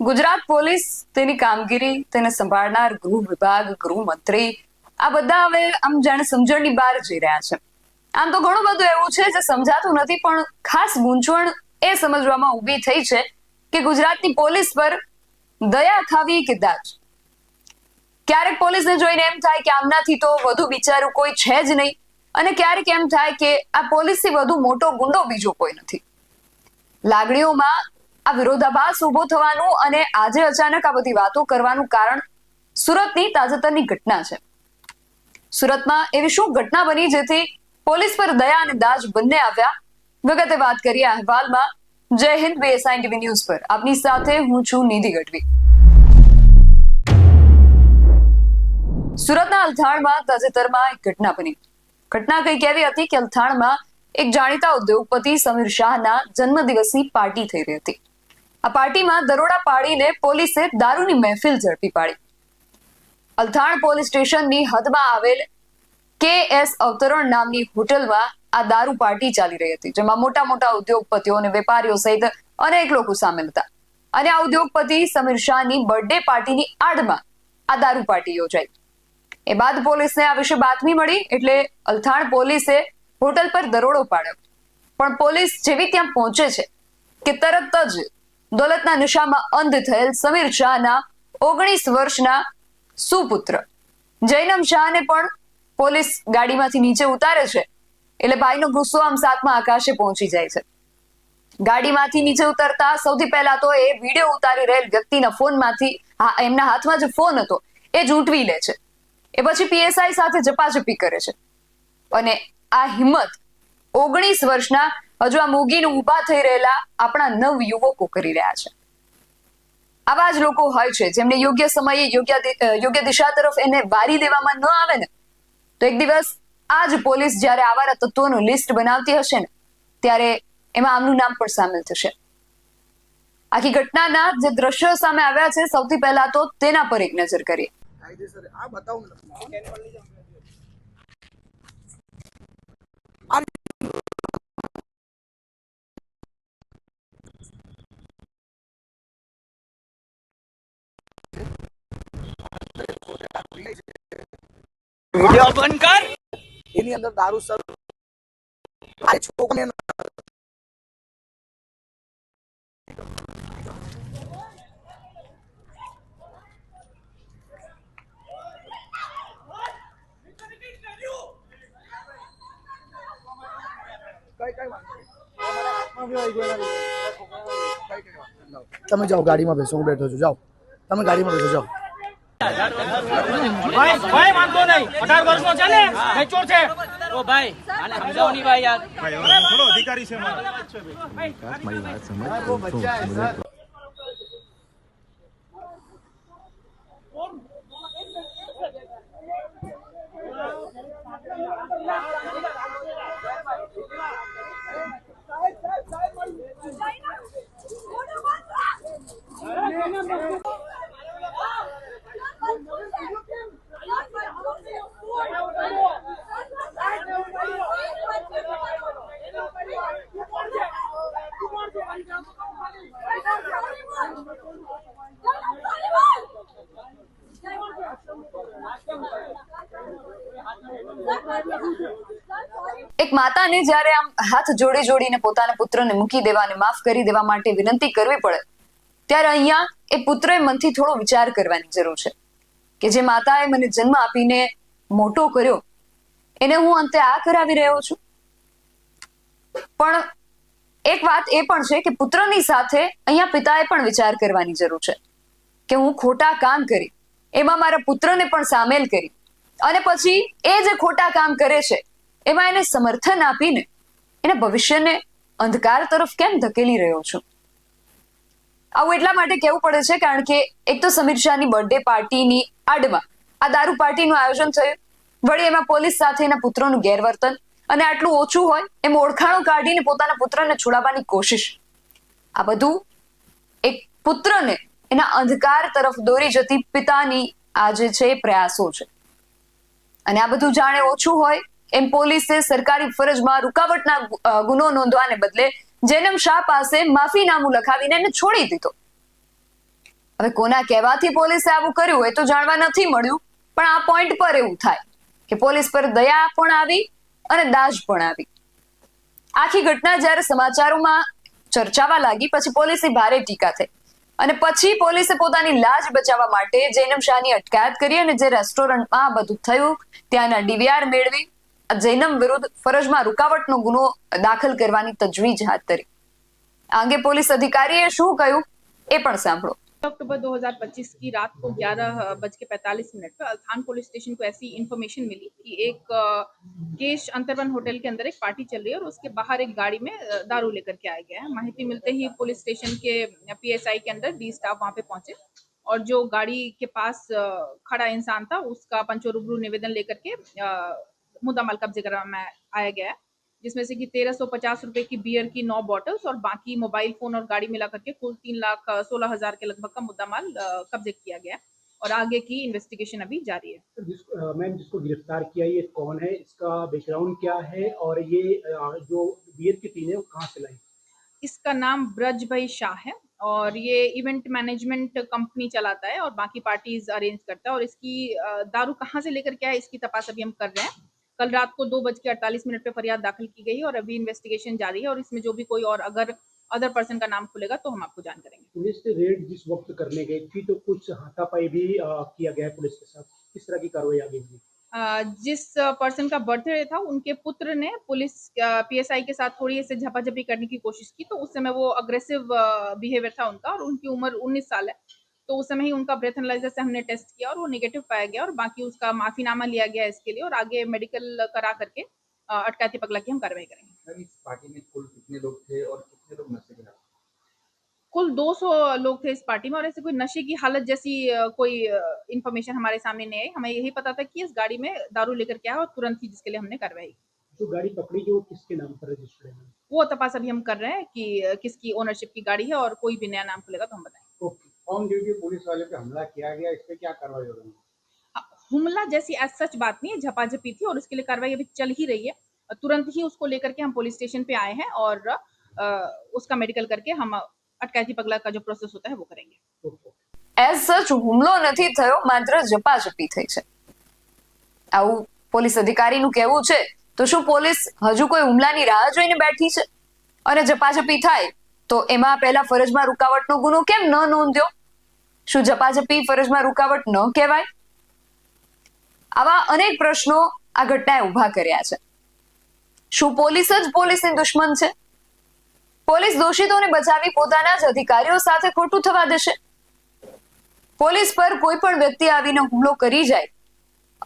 Gujarat police તેની કામગીરી તેને સંભાળનાર ગૃહ વિભાગ ગૃહમંત્રી આ બધા હવે આમ જાણે સમજણની બહાર જઈ રહ્યા છે. આમ તો ઘણું બધું એવું છે જે સમજાતું નથી, પણ ખાસ ગૂંચવણ એ સમજવામાં ઊભી થઈ છે કે ગુજરાતની પોલીસ પર દયા ખાવી કે દાજ? ક્યારેક પોલીસને જોઈને એમ થાય કે આમનાથી તો વધુ બિચારું કોઈ છે જ નહીં, અને ક્યારેક એમ થાય કે આ પોલીસથી વધુ મોટો ગુંડો બીજો કોઈ નથી. લાગણીઓમાં આ વિરોધાભાસ ઊભો થવાનું અને આજે અચાનક આ બધી વાતો કરવાનું કારણ સુરતની તાજેતરની ઘટના છે. સુરતમાં એવી શું ઘટના બની જેથી પોલીસ પર દયા અને દાજ બંને આવ્યા? વિગતે વાત કરીએ અહેવાલમાં. જય હિન્દ બીએસઆઈ ટીવી ન્યૂઝ પર. આપની સાથે હું છું નિધિ ગઢવી. સુરતના અલથાણમાં તાજેતરમાં એક ઘટના બની. ઘટના કંઈક એવી હતી કે અલથાણમાં એક જાણીતા ઉદ્યોગપતિ સમીર શાહના જન્મદિવસની પાર્ટી થઈ રહી હતી. આ પાર્ટીમાં દરોડા પાડીને પોલીસે દારૂની મહેફિલ ઝડપી પાડી. અલથાણ પોલીસ સ્ટેશનની હદમાં આવેલ કે એસ અવતરણ નામની હોટલમાં આ દારૂ પાર્ટી ચાલી રહી હતી, જેમાં મોટા મોટા ઉદ્યોગપતિઓ અને વેપારીઓ સહિત અનેક લોકો સામેલ હતા. અને આ ઉદ્યોગપતિ સમીર શાહની બર્થડે પાર્ટીની આડમાં આ દારૂ પાર્ટી યોજાઈ. એ બાદ પોલીસને આ વિશે બાતમી મળી એટલે અલથાણ પોલીસે હોટલ પર દરોડો પાડ્યો. પણ પોલીસ જેવી ત્યાં પહોંચે છે કે તરત જ દોલતના નશામાં અંધ થયેલ સમીર શાહના ઓગણીસ વર્ષના સુપુત્ર. જૈનમ શાહને પણ પોલીસ ગાડીમાંથી નીચે ઉતારે છે. એટલે ભાઈનો ગુસ્સો આમ સાતમા આકાશે પહોંચી જાય છે. ગાડીમાંથી નીચે ઉતરતા સૌથી પહેલા તો એ વીડિયો ઉતારી રહેલ વ્યક્તિના ફોનમાંથી એમના હાથમાં જે ફોન હતો. એ ઝૂંટવી લે છે. એ પછી પીએસઆઈ સાથે ઝપાઝપી કરે છે. અને આ હિંમત ઓગણીસ વર્ષના હજુ આ મૂગીને ઊભા થઈ રહેલા આપણા નવ યુવકો કરી રહ્યા છે. આવા જ લોકો હોય છે જેમને યોગ્ય સમયે યોગ્ય યોગ્ય દિશા તરફ એને વારી દેવામાં ન આવે ને. તો એક દિવસ આ જ પોલીસ જ્યારે આવારા તત્વોનું લિસ્ટ બનાવતી હશે ને ત્યારે એમાં આમનું નામ પણ સામેલ થશે. આખી ઘટનાના જે દ્રશ્યો સામે આવ્યા છે સૌથી પહેલા તો તેના પર એક નજર કરીએ. આ બતાવું વિડિયો બંધ કર. એની અંદર દારૂ સર આ છોકરીને. તમે જાઓ, ગાડીમાં બેસો, હું બેઠો છું. જાઓ. તમે ગાડીમાં બેસો, જાઓ. ભાઈ ભાઈ વાંધો નહીં. અઢાર વર્ષનો છે ને? મેચ્યોર છે. ઓ ભાઈ આને સમજાવો નહીં ભાઈ યાર થોડો અધિકારી છે મારો. માતાને જ્યારે આમ હાથ જોડી જોડીને પોતાના પુત્રને મૂકી દેવા માફ કરી દેવા માટે વિનંતી કરવી પડે, ત્યારે અહીંયા એ પુત્રએ મનથી થોડો વિચાર કરવાની જરૂર છે. કે જે માતાએ મને જન્મ આપીને મોટો કર્યો, એને હું અંતે આ કરાવી રહ્યો છું? પણ એક વાત એ પણ છે કે પુત્રની સાથે અહીંયા પિતાએ પણ વિચાર કરવાની જરૂર છે. કે હું ખોટા કામ કરી, એમાં મારા પુત્રને પણ સામેલ કરી, અને પછી એ જે ખોટા કામ કરે છે એમાં એને સમર્થન આપીને એના ભવિષ્યને અંધકાર તરફ કેમ ધકેલી રહ્યો છું? આવું એટલા માટે કહેવું પડે છે કારણ કે એક તો સમીર શાહની બર્થડે પાર્ટીની આડમાં આ દારૂ પાર્ટીનું આયોજન થયું. વળી એમાં પોલીસ સાથે એના પુત્રનું ગેરવર્તન અને આટલું ઓછું હોય એમ ઓળખાણો કાઢીને પોતાના પુત્રને છોડાવવાની કોશિશ. આ બધું એક પુત્રને એના અંધકાર તરફ દોરી જતી પિતાની આ જે છે પ્રયાસો છે. અને આ બધું જાણે ઓછું હોય એમ પોલીસે સરકારી ફરજમાં રૂકાવટના ગુનો નોંધવાને બદલે જૈનમ શાહ પાસે માફીનામું લખાવીને એને છોડી દીધો. હવે કોના કહેવાથી પોલીસે આવું કર્યું એ તો જાણવા નથી મળ્યું, પણ આ પોઈન્ટ પર એવું થાય કે પોલીસ પર દયા પણ આવી અને દાજ પણ આવી. આખી ઘટના જ્યારે સમાચારોમાં ચર્ચાવા લાગી, પછી પોલીસની ભારે ટીકા થઈ. અને પછી પોલીસે પોતાની લાજ બચાવવા માટે જૈનમ શાહની અટકાયત કરી અને જે રેસ્ટોરન્ટમાં આ બધું થયું, ત્યાંના ડીવીઆર મેળવી જૈનમ વિરુદ્ધ ફરજમાં રૂકાવટનો ગુનો દાખલ કરવાની તજવીજ હાથ ધરી આ અંગે પોલીસ અધિકારીએ શું કહ્યું એ પણ સાંભળો अक्टूबर 2025 की रात को ग्यारह बज के पैंतालीस मिनट पर अल्थान पुलिस स्टेशन को ऐसी इन्फॉर्मेशन मिली कि एक अ, केश अंतरवन होटल के अंदर एक पार्टी चल रही है और उसके बाहर एक गाड़ी में अ, दारू लेकर के आया गया है माहिती मिलते ही पुलिस स्टेशन के पीएसआई के अंदर डी स्टाफ वहां पे पहुंचे और जो गाड़ी के पास अ, खड़ा इंसान था उसका पंचो रूबरू निवेदन लेकर के मुद्दामाल कब्जे कराया गया है जिसमें से कि तेरह सौ पचास रुपए की बियर की नौ बॉटल्स और बाकी मोबाइल फ़ोन और गाड़ी मिला करके कुल तीन लाख सोलह हज़ार के लगभग का मुद्दा माल कब्जे किया गया और आगे की इन्वेस्टिगेशन अभी जारी है। जिस, मैम जिसको गिरफ़्तार किया ये कौन है? इसका बैकग्राउंड क्या है? और ये जो बियर की टीम है वो कहाँ से लाई? इसका नाम ब्रज भाई शाह है और ये इवेंट मैनेजमेंट कंपनी चलाता है और बाकी पार्टीज़ अरेंज करता है और इसकी दारू कहाँ से लेकर क्या है इसकी तपास अभी हम कर रहे हैं। कल रात को दो बज के अड़तालीस मिनट पे फरियाद दाखिल की गई और अभी इन्वेस्टिगेशन जारी है और इसमें जो भी कोई और अगर अदर पर्सन का नाम खुलेगा तो हम आपको जान करेंगे। पुलिस ने रेड जिस वक्त करने गई थी तो कुछ हाथापाई भी किया गया है पुलिस के साथ? किस तरह की कार्रवाई आगे हुई? जिस पर्सन का बर्थडे था उनके पुत्र ने पुलिस पीएसआई के साथ थोड़ी ऐसे झपाझपी करने की कोशिश की तो उस समय वो अग्रेसिव बिहेवियर था उनका और उनकी उम्र 19 साल है। तो उस समय ही उनका ब्रेथ एनालाइजर से हमने टेस्ट किया और वो निगेटिव पाया गया और बाकी उसका माफीनामा लिया गया इसके लिए और आगे मेडिकल करा करके अ, अटकायती पगला की हम कार्रवाई करेंगे। इस पार्टी में कुल कितने लोग थे और कितने लोग नशे के कुल 200 लोग थे इस पार्टी में और ऐसे कोई नशे की हालत जैसी कोई इन्फॉर्मेशन हमारे सामने नहीं आई। हमें यही पता था कि इस गाड़ी में दारू लेकर क्या है और तुरंत ही जिसके लिए हमने कार्रवाई की। जो गाड़ी पकड़ी गई वो किसके नाम पर रजिस्टर्ड है? वो तपास अभी हम कर रहे हैं कि किसकी ओनरशिप की गाड़ी है और कोई भी नया नाम खुलेगा तो हम बताएँगे। ओके। ऑन ड्यूटी पुलिस वाले पे हमला किया गया इस पे क्या कार्रवाई हो रही है हाँ, हमला जैसी एज सच बात नहीं है झपाझपी थी और उसके लिए कार्रवाई अभी चल ही रही है अ, तुरंत ही उसको लेकर के हम पुलिस स्टेशन पे आए हैं और अ, उसका मेडिकल करके हम अटकायती पगला का जो प्रोसेस होता है वो करेंगे ओके એઝ સચ હુમલો નથી થયો માત્ર ઝપાઝપી થઈ છે આવું પોલીસ અધિકારીનું કહેવું છે તો શું પોલીસ હજુ કોઈ હુમલાની રાહ જોઈને બેઠી છે અને ઝપાઝપી થાય તો એમાં પહેલા ફરજમાં રૂકાવટનો ગુનો કેમ ન નોંધ્યો શું ઝપાઝપી ફરજમાં રૂકાવટ ન કહેવાય? આવા અનેક પ્રશ્નો આ ઘટનાએ ઊભા કર્યા છે. શું પોલીસ જ પોલીસની દુશ્મન છે? પોલીસ દોષિતોને બચાવી પોતાના જ અધિકારીઓ સાથે ખોટું થવા દેશે? પોલીસ પર કોઈ પણ વ્યક્તિ આવીને હુમલો કરી જાય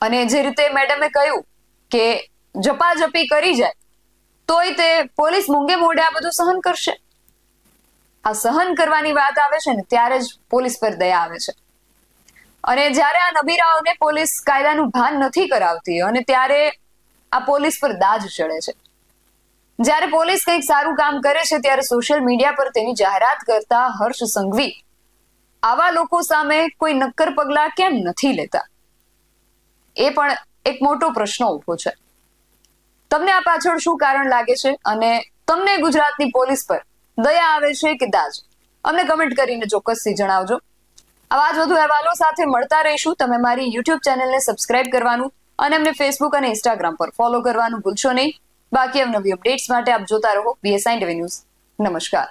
અને જે રીતે મેડમે કહ્યું કે જપાજપી કરી જાય, તોય તે પોલીસ મૂંગે મોઢે આ બધું સહન કરશે. આ સહન કરવાની વાત આવે છે ને, ત્યારે જ પોલીસ પર દયા આવે છે. અને જ્યારે આ નબીરાઓને પોલીસ કાયદાનું ભાન નથી કરાવતી, અને ત્યારે આ પોલીસ પર દાજ ચડે છે. જ્યારે પોલીસ કંઈક સારું કામ કરે છે, ત્યારે સોશિયલ મીડિયા પર તેની જાહેરાત કરતા હર્ષ સંઘવી, આવા લોકો સામે કોઈ નક્કર પગલા કેમ નથી લેતા? એ પણ એક મોટો પ્રશ્ન ઊભો છે. તમને આ પાછળ શું કારણ લાગે છે? અને તમને ગુજરાતની પોલીસ પર દયા આવે છે કે દાજ અમને કમેન્ટ કરીને ચોક્કસથી જણાવજો. આવા જ વધુ અહેવાલો સાથે મળતા રહીશું. તમે મારી યુટ્યુબ ચેનલને સબસ્ક્રાઇબ કરવાનું અને અમને ફેસબુક અને ઇન્સ્ટાગ્રામ પર ફોલો કરવાનું ભૂલશો નહીં. બાકી અવનવી અપડેટ્સ માટે આપ જોતા રહો બીએસઆઈ ટીવી ન્યૂઝ નમસ્કાર.